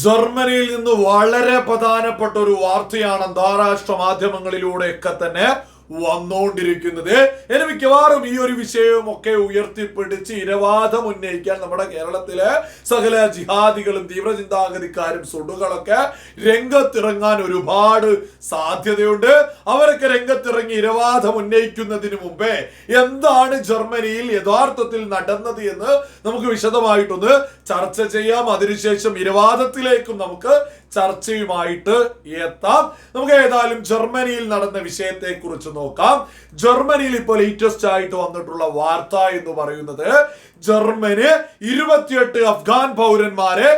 ജർമ്മനിയിൽ നിന്ന് വളരെ പ്രധാനപ്പെട്ട ഒരു വാർത്തയാണ് അന്താരാഷ്ട്ര മാധ്യമങ്ങളിലൂടെയൊക്കെ തന്നെ വന്നുകൊണ്ടിരിക്കുന്നത് ഇനി മിക്കവാറും ഈ ഒരു വിഷയമൊക്കെ ഉയർത്തിപ്പിടിച്ച് ഇരവാദം ഉന്നയിക്കാൻ നമ്മുടെ കേരളത്തിലെ സകല ജിഹാദികളും തീവ്രചിന്താഗതിക്കാരും സുടുകളൊക്കെ രംഗത്തിറങ്ങാൻ ഒരുപാട് സാധ്യതയുണ്ട്. അവരൊക്കെ രംഗത്തിറങ്ങി ഇരവാദം ഉന്നയിക്കുന്നതിന് മുമ്പേ എന്താണ് ജർമ്മനിയിൽ യഥാർത്ഥത്തിൽ നടന്നത് എന്ന് നമുക്ക് വിശദമായിട്ടൊന്ന് ചർച്ച ചെയ്യാം. അതിനുശേഷം ഇരവാദത്തിലേക്കും നമുക്ക് ചർച്ചയുമായിട്ട് എത്താം. നമുക്ക് ഏതായാലും ജർമ്മനിയിൽ നടന്ന വിഷയത്തെ കുറിച്ച് നോക്കാം. ജർമ്മനിയിൽ ഇപ്പോൾ ലേറ്റസ്റ്റ് ആയിട്ട് വന്നിട്ടുള്ള വാർത്ത എന്ന് പറയുന്നത് ജർമ്മന് ഇരുപത്തിയെട്ട് അഫ്ഗാൻ പൗരന്മാരെ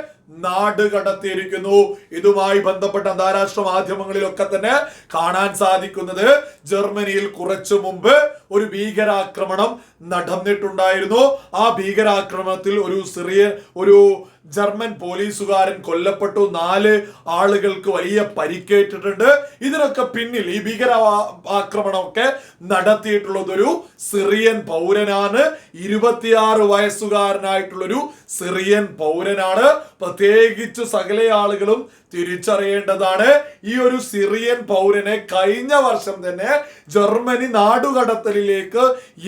നാട് കടത്തിയിരിക്കുന്നു. ഇതുമായി ബന്ധപ്പെട്ട അന്താരാഷ്ട്ര മാധ്യമങ്ങളിലൊക്കെ തന്നെ കാണാൻ സാധിക്കുന്നത് ജർമ്മനിയിൽ കുറച്ചു മുമ്പ് ഒരു ഭീകരാക്രമണം നടന്നിട്ടുണ്ടായിരുന്നു. ആ ഭീകരാക്രമണത്തിൽ ഒരു സിറിയ ഒരു ജർമ്മൻ പോലീസുകാരൻ കൊല്ലപ്പെട്ടു. നാല് ആളുകൾക്ക് വലിയ പരിക്കേറ്റിട്ടുണ്ട്. ഇതിനൊക്കെ പിന്നിൽ ഈ ഭീകര ആക്രമണമൊക്കെ നടത്തിയിട്ടുള്ളതൊരു സിറിയൻ പൗരനാണ്. ഇരുപത്തിയാറ് വയസ്സുകാരനായിട്ടുള്ളൊരു സിറിയൻ പൗരനാണ്. പ്രത്യേകിച്ച് സകല ആളുകളും തിരിച്ചറിയേണ്ടതാണ്. ഈ ഒരു സിറിയൻ പൗരനെ കഴിഞ്ഞ വർഷം തന്നെ ജർമ്മനി നാടുകടത്തലിലേക്ക്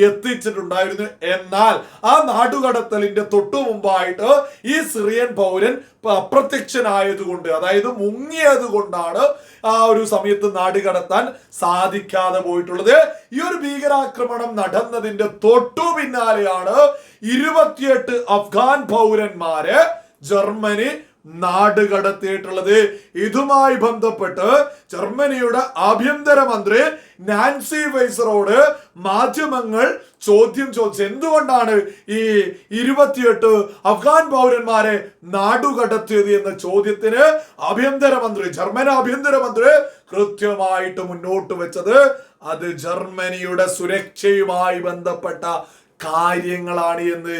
എത്തിച്ചിട്ടുണ്ടായിരുന്നു. എന്നാൽ ആ നാടുകടത്തലിന്റെ തൊട്ടു മുമ്പായിട്ട് ഈ സിറിയൻ പൗരൻ അപ്രത്യക്ഷനായതുകൊണ്ട് അതായത് മുങ്ങിയത് കൊണ്ടാണ് ആ ഒരു സമയത്ത് നാടുകടത്താൻ സാധിക്കാതെ പോയിട്ടുള്ളത്. ഈ ഒരു ഭീകരാക്രമണം നടന്നതിന്റെ തൊട്ടു പിന്നാലെയാണ് ഇരുപത്തിയെട്ട് അഫ്ഗാൻ പൗരന്മാരെ ജർമ്മനി നാട് കടത്തിയിട്ടുള്ളത് ഇതുമായി ബന്ധപ്പെട്ട് ജർമ്മനിയുടെ ആഭ്യന്തരമന്ത്രി നാൻസി വൈസറോട് മാധ്യമങ്ങൾ ചോദ്യം ചോദിച്ചു. എന്തുകൊണ്ടാണ് ഈ ഇരുപത്തിയെട്ട് അഫ്ഗാൻ പൗരന്മാരെ നാടുകടത്തിയത് എന്ന ചോദ്യത്തിന് ആഭ്യന്തരമന്ത്രി ജർമ്മൻ ആഭ്യന്തരമന്ത്രി കൃത്യമായിട്ട് മുന്നോട്ട് വെച്ചത് അത് ജർമ്മനിയുടെ സുരക്ഷയുമായി ബന്ധപ്പെട്ട കാര്യങ്ങളാണ് എന്ന്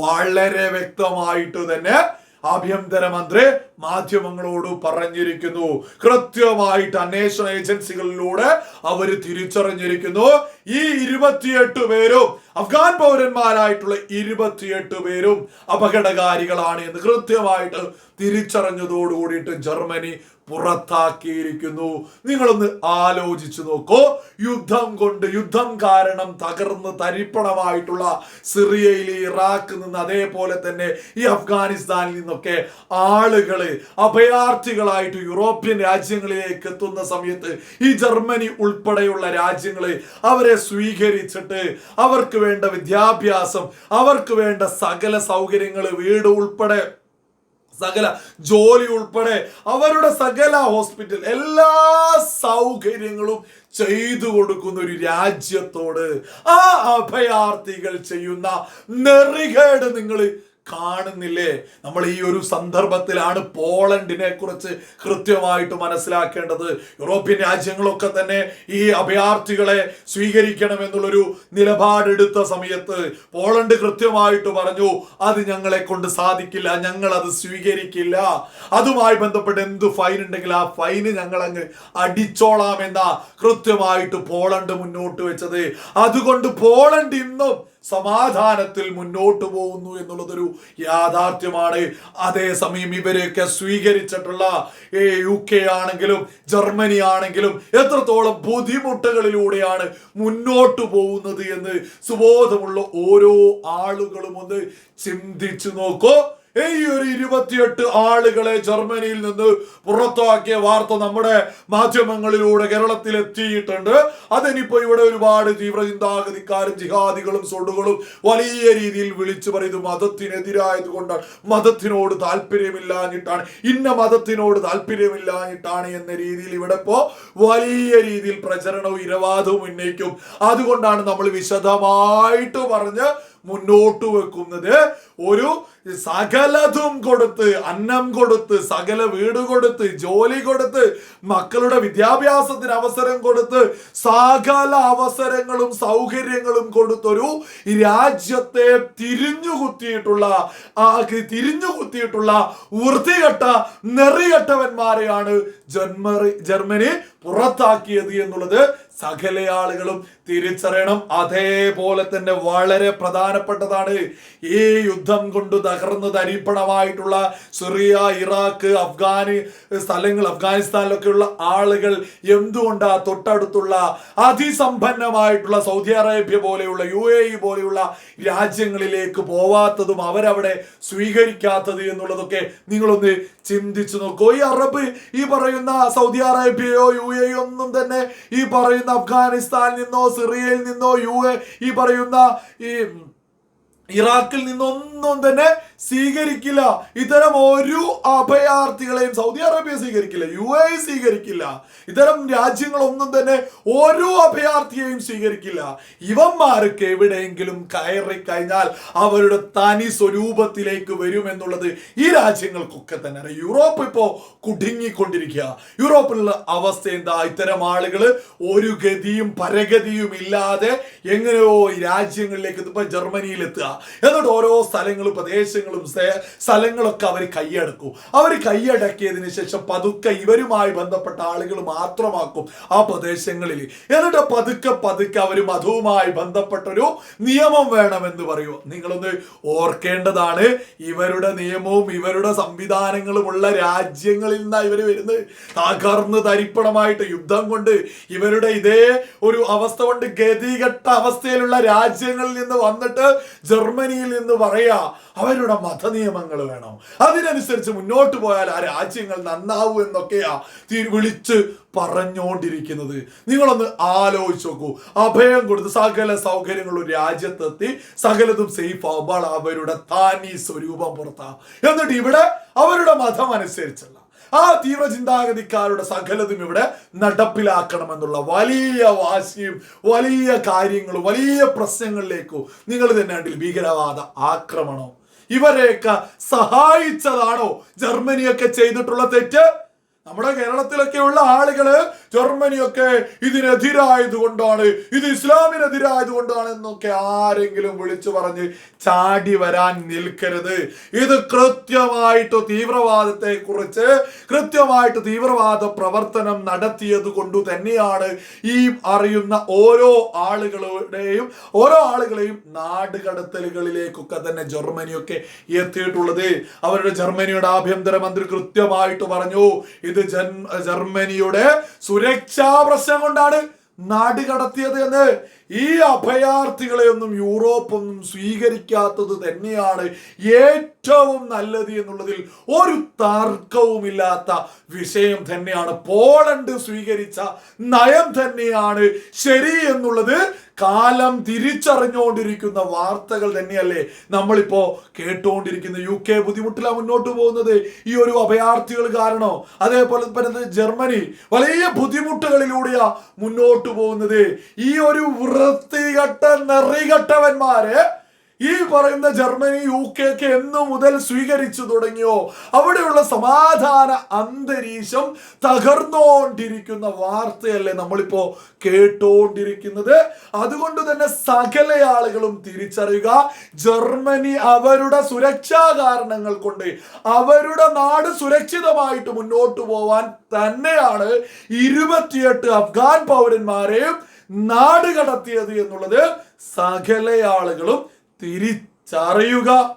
വളരെ വ്യക്തമായിട്ട് തന്നെ ആഭ്യന്തരമന്ത്രി മാധ്യമങ്ങളോട് പറഞ്ഞിരിക്കുന്നു. കൃത്യമായിട്ട് അന്വേഷണ ഏജൻസികളിലൂടെ അവർ തിരിച്ചറിഞ്ഞിരിക്കുന്നു. ഈ ഇരുപത്തിയെട്ട് പേരും അഫ്ഗാൻ പൗരന്മാരായിട്ടുള്ള ഇരുപത്തിയെട്ട് പേരും അപകടകാരികളാണ് എന്ന് കൃത്യമായിട്ട് തിരിച്ചറിഞ്ഞതോടുകൂടിയിട്ട് ജർമ്മനി പുറത്താക്കിയിരിക്കുന്നു. നിങ്ങളൊന്ന് ആലോചിച്ചു നോക്കൂ. യുദ്ധം കൊണ്ട് യുദ്ധം കാരണം തകർന്ന് തരിപ്പണമായിട്ടുള്ള സിറിയയിൽ ഇറാഖിൽ നിന്ന് അതേപോലെ തന്നെ ഈ അഫ്ഗാനിസ്ഥാനിൽ നിന്നൊക്കെ ആളുകൾ അഭയാർത്ഥികളായിട്ട് യൂറോപ്യൻ രാജ്യങ്ങളിലേക്ക് എത്തുന്ന സമയത്ത് ഈ ജർമ്മനി ഉൾപ്പെടെയുള്ള രാജ്യങ്ങൾ അവരെ സ്വീകരിച്ചിട്ട് അവർക്ക് വേണ്ട വിദ്യാഭ്യാസം അവർക്ക് വേണ്ട സകല സൗകര്യങ്ങൾ വീട് ഉൾപ്പെടെ സകല ജോലി ഉൾപ്പെടെ അവരുടെ സകല ഹോസ്പിറ്റൽ എല്ലാ സൗകര്യങ്ങളും ചെയ്തു കൊടുക്കുന്ന ഒരു രാജ്യത്തോട് ആ അഭയാർത്ഥികൾ ചെയ്യുന്ന നെറികേട് നിങ്ങൾ കാണുന്നില്ലേ? നമ്മൾ ഈ ഒരു സന്ദർഭത്തിലാണ് പോളണ്ടിനെ കുറിച്ച് കൃത്യമായിട്ട് മനസ്സിലാക്കേണ്ടത്. യൂറോപ്യൻ രാജ്യങ്ങളൊക്കെ തന്നെ ഈ അഭയാർത്ഥികളെ സ്വീകരിക്കണം എന്നുള്ളൊരു നിലപാടെടുത്ത സമയത്ത് പോളണ്ട് കൃത്യമായിട്ട് പറഞ്ഞു അത് ഞങ്ങളെ കൊണ്ട് സാധിക്കില്ല ഞങ്ങൾ അത് സ്വീകരിക്കില്ല. അതുമായി ബന്ധപ്പെട്ട് എന്ത് ഫൈൻ ഉണ്ടെങ്കിൽ ആ ഫൈന് ഞങ്ങൾ അങ്ങ് അടിച്ചോളാമെന്ന കൃത്യമായിട്ട് പോളണ്ട് മുന്നോട്ട് വെച്ചത്. അതുകൊണ്ട് പോളണ്ട് ഇന്നും സമാധാനത്തിൽ മുന്നോട്ട് പോകുന്നു എന്നുള്ളതൊരു യാഥാർത്ഥ്യമാണ്. അതേസമയം ഇവരെയൊക്കെ സ്വീകരിച്ചിട്ടുള്ള യു കെ ആണെങ്കിലും ജർമ്മനി ആണെങ്കിലും എത്രത്തോളം ബുദ്ധിമുട്ടുകളിലൂടെയാണ് മുന്നോട്ട് പോകുന്നത് എന്ന് സുബോധമുള്ള ഓരോ ആളുകളും ഒന്ന് ചിന്തിച്ചു നോക്കൂ. ഈ ഒരു ഇരുപത്തിയെട്ട് ആളുകളെ ജർമ്മനിയിൽ നിന്ന് പുറത്താക്കിയ വാർത്ത നമ്മുടെ മാധ്യമങ്ങളിലൂടെ കേരളത്തിൽ എത്തിയിട്ടുണ്ട് അതിനിപ്പോ ഇവിടെ ഒരുപാട് തീവ്രചിന്താഗതിക്കാരും ജിഹാദികളും സൊടുകളും വലിയ രീതിയിൽ വിളിച്ചു പറയുന്നത് മതത്തിനെതിരായത് കൊണ്ടാണ് മതത്തിനോട് താല്പര്യമില്ലാഞ്ഞിട്ടാണ്. ഇന്ന മതത്തിനോട് താല്പര്യമില്ലാഞ്ഞിട്ടാണ് എന്ന രീതിയിൽ ഇവിടെ ഇപ്പോ വലിയ രീതിയിൽ പ്രചരണവും ഇരവാദവും ഉന്നയിക്കും. അതുകൊണ്ടാണ് നമ്മൾ വിശദമായിട്ട് പറഞ്ഞ് മുന്നോട്ട് വെക്കുന്നത്. ഒരു സകലതും കൊടുത്ത് അന്നം കൊടുത്ത് സകല വീട് കൊടുത്ത് ജോലി കൊടുത്ത് മക്കളുടെ വിദ്യാഭ്യാസത്തിന് അവസരം കൊടുത്ത് സകല അവസരങ്ങളും സൗകര്യങ്ങളും കൊടുത്തൊരു രാജ്യത്തെ തിരിഞ്ഞു കുത്തിയിട്ടുള്ള ആ തിരിഞ്ഞുകുത്തിയിട്ടുള്ള വൃത്തികെട്ട നെറികെട്ടവന്മാരെയാണ് ജന്മറി ജർമ്മനി പുറത്താക്കിയത് എന്നുള്ളത് സകല ആളുകളും തിരിച്ചറിയണം. അതേപോലെ തന്നെ വളരെ പ്രധാനപ്പെട്ടതാണ് ഈ യുദ്ധം കൊണ്ട് തകർന്ന് തരിപ്പണമായിട്ടുള്ള സിറിയ ഇറാഖ് അഫ്ഗാന് സ്ഥലങ്ങൾ അഫ്ഗാനിസ്ഥാനിലൊക്കെയുള്ള ആളുകൾ എന്തുകൊണ്ടാ തൊട്ടടുത്തുള്ള അതിസമ്പന്നമായിട്ടുള്ള സൗദി അറേബ്യ പോലെയുള്ള യു എ ഇ പോലെയുള്ള രാജ്യങ്ങളിലേക്ക് പോവാത്തതും അവരവിടെ സ്വീകരിക്കാത്തത് എന്നുള്ളതൊക്കെ നിങ്ങളൊന്ന് ചിന്തിച്ചു നോക്കൂ. ഈ അറബ് ഈ പറയുന്ന സൗദി അറേബ്യയോ യു എ ഒന്നും തന്നെ ഈ പറയുന്ന അഫ്ഗാനിസ്ഥാനിൽ നിന്നോ സിറിയയിൽ നിന്നോ യു ഈ പറയുന്ന ഈ ഇറാഖിൽ നിന്നൊന്നും തന്നെ സ്വീകരിക്കില്ല. ഇത്തരം ഒരു അഭയാർത്ഥികളെയും സൗദി അറേബ്യ സ്വീകരിക്കില്ല യു എ സ്വീകരിക്കില്ല. ഇത്തരം രാജ്യങ്ങളൊന്നും തന്നെ ഓരോ അഭയാർത്ഥിയെയും സ്വീകരിക്കില്ല. ഇവന്മാർക്ക് എവിടെയെങ്കിലും കയറി കഴിഞ്ഞാൽ അവരുടെ തനി സ്വരൂപത്തിലേക്ക് വരുമെന്നുള്ളത് ഈ രാജ്യങ്ങൾക്കൊക്കെ തന്നെ അറിയാം. യൂറോപ്പ് ഇപ്പോ കുടുങ്ങിക്കൊണ്ടിരിക്കുക. യൂറോപ്പിലുള്ള അവസ്ഥ എന്താ? ഇത്തരം ആളുകൾ ഒരു ഗതിയും പരഗതിയും ഇല്ലാതെ എങ്ങനെയോ രാജ്യങ്ങളിലേക്ക് ഇപ്പൊ ജർമ്മനിയിൽ എത്തുക എന്നിട്ട് ഓരോ സ്ഥലങ്ങളും പ്രദേശങ്ങളും സേ- സ്ഥലങ്ങളൊക്കെ അവർ കൈയടക്കും. അവർ കൈയടക്കിയതിന് ശേഷം പതുക്കെ ഇവരുമായി ബന്ധപ്പെട്ട ആളുകൾ മാത്രമാക്കും ആ പ്രദേശങ്ങളിൽ. എന്നിട്ട് പതുക്കെ പതുക്കെ അവർ മധുവുമായി ബന്ധപ്പെട്ടൊരു നിയമം വേണമെന്ന് പറയൂ. നിങ്ങളൊന്ന് ഓർക്കേണ്ടതാണ് ഇവരുടെ നിയമവും ഇവരുടെ സംവിധാനങ്ങളുമുള്ള രാജ്യങ്ങളിൽ നിന്നാണ് ഇവർ വരുന്നത്. തകർന്ന് തരിപ്പണമായിട്ട് യുദ്ധം കൊണ്ട് ഇവരുടെ ഇതേ ഒരു അവസ്ഥ കൊണ്ട് ഗതികെട്ട അവസ്ഥയിലുള്ള രാജ്യങ്ങളിൽ നിന്ന് വന്നിട്ട് ജർമ്മനിയിൽ നിന്ന് പറയാ അവരുടെ മതനിയമങ്ങൾ വേണം. അതിനനുസരിച്ച് മുന്നോട്ട് പോയാൽ ആ രാജ്യങ്ങൾ നന്നാവൂ എന്നൊക്കെയാ വിളിച്ച് പറഞ്ഞുകൊണ്ടിരിക്കുന്നത് നിങ്ങളൊന്ന് ആലോചിച്ച് നോക്കൂ. അഭയം കൊടുത്ത് സകല സൗകര്യങ്ങളും രാജ്യത്തെത്തി സകലതും സേഫ് ആവുമ്പോൾ അവരുടെ താനി സ്വരൂപം പുറത്താ. എന്നിട്ട് ഇവിടെ അവരുടെ മതം അനുസരിച്ചല്ല ആ തീവ്ര ചിന്താഗതിക്കാരുടെ സകലതും ഇവിടെ നടപ്പിലാക്കണമെന്നുള്ള വലിയ വാശിയും വലിയ കാര്യങ്ങളും വലിയ പ്രശ്നങ്ങളിലേക്കും നിങ്ങൾ തന്നെ ഭീകരവാദ ആക്രമണം ഇവരെയൊക്കെ സഹായിച്ചതാണോ? ജർമ്മനിയൊക്കെ ചെയ്തിട്ടുള്ള തെറ്റ്? നമ്മുടെ കേരളത്തിലൊക്കെയുള്ള ആളുകൾ ജർമ്മനിയൊക്കെ ഇതിനെതിരായത് കൊണ്ടാണ് ഇത് ഇസ്ലാമിനെതിരായത് കൊണ്ടാണ് എന്നൊക്കെ ആരെങ്കിലും വിളിച്ചു പറഞ്ഞ് ചാടി വരാൻ നിൽക്കരുത്. ഇത് കൃത്യമായിട്ട് തീവ്രവാദത്തെ കുറിച്ച് കൃത്യമായിട്ട് തീവ്രവാദ പ്രവർത്തനം നടത്തിയത് കൊണ്ട് തന്നെയാണ് ഈ അറിയുന്ന ഓരോ ആളുകളുടെയും ഓരോ ആളുകളെയും നാടുകടത്തലുകളിലേക്കൊക്കെ തന്നെ ജർമ്മനിയൊക്കെ എത്തിയിട്ടുള്ളത്. അവരുടെ ജർമ്മനിയുടെ ആഭ്യന്തരമന്ത്രി കൃത്യമായിട്ട് പറഞ്ഞു ഇത് ജർമ്മനിയുടെ സുരക്ഷാ പ്രശ്നം കൊണ്ടാണ് നാട് കടത്തിയത് എന്ന്. ഈ അഭയാർത്ഥികളെ ഒന്നും യൂറോപ്പ് ഒന്നും സ്വീകരിക്കാത്തത് തന്നെയാണ് ഏറ്റവും നല്ലത് എന്നുള്ളതിൽ ഒരു തർക്കവുമില്ലാത്ത വിഷയം തന്നെയാണ്. പോളണ്ട് സ്വീകരിച്ച നയം തന്നെയാണ് ശരി എന്നുള്ളത് കാലം തിരിച്ചറിഞ്ഞുകൊണ്ടിരിക്കുന്ന വാർത്തകൾ തന്നെയല്ലേ നമ്മളിപ്പോ കേട്ടുകൊണ്ടിരിക്കുന്ന യു കെ ബുദ്ധിമുട്ടിലാണ് മുന്നോട്ട് പോകുന്നത്. ഈ ഒരു അഭയാർത്ഥികൾ കാരണോ അതേപോലെ തന്നെ ജർമ്മനി വലിയ ബുദ്ധിമുട്ടുകളിലൂടെയാ മുന്നോട്ട് പോകുന്നത്. ഈ ഒരു വൃത്തികെട്ട നെറികെട്ടവന്മാരെ ഈ പറയുന്ന ജർമ്മനി യു കെ ഒക്കെ എന്നു മുതൽ സ്വീകരിച്ചു തുടങ്ങിയോ? അവിടെയുള്ള സമാധാന അന്തരീക്ഷം തകർന്നുകൊണ്ടിരിക്കുന്ന വാർത്തയല്ലേ നമ്മളിപ്പോ കേട്ടുകൊണ്ടിരിക്കുന്നത് അതുകൊണ്ട് തന്നെ സകല ആളുകളും തിരിച്ചറിയുക ജർമ്മനി അവരുടെ സുരക്ഷാ കാരണങ്ങൾ കൊണ്ട് അവരുടെ നാട് സുരക്ഷിതമായിട്ട് മുന്നോട്ട് പോവാൻ തന്നെയാണ് ഇരുപത്തിയെട്ട് അഫ്ഗാൻ പൗരന്മാരെയും നാട് കടത്തിയത് എന്നുള്ളത് സകല ആളുകളും തിരിച്ചറിയുക.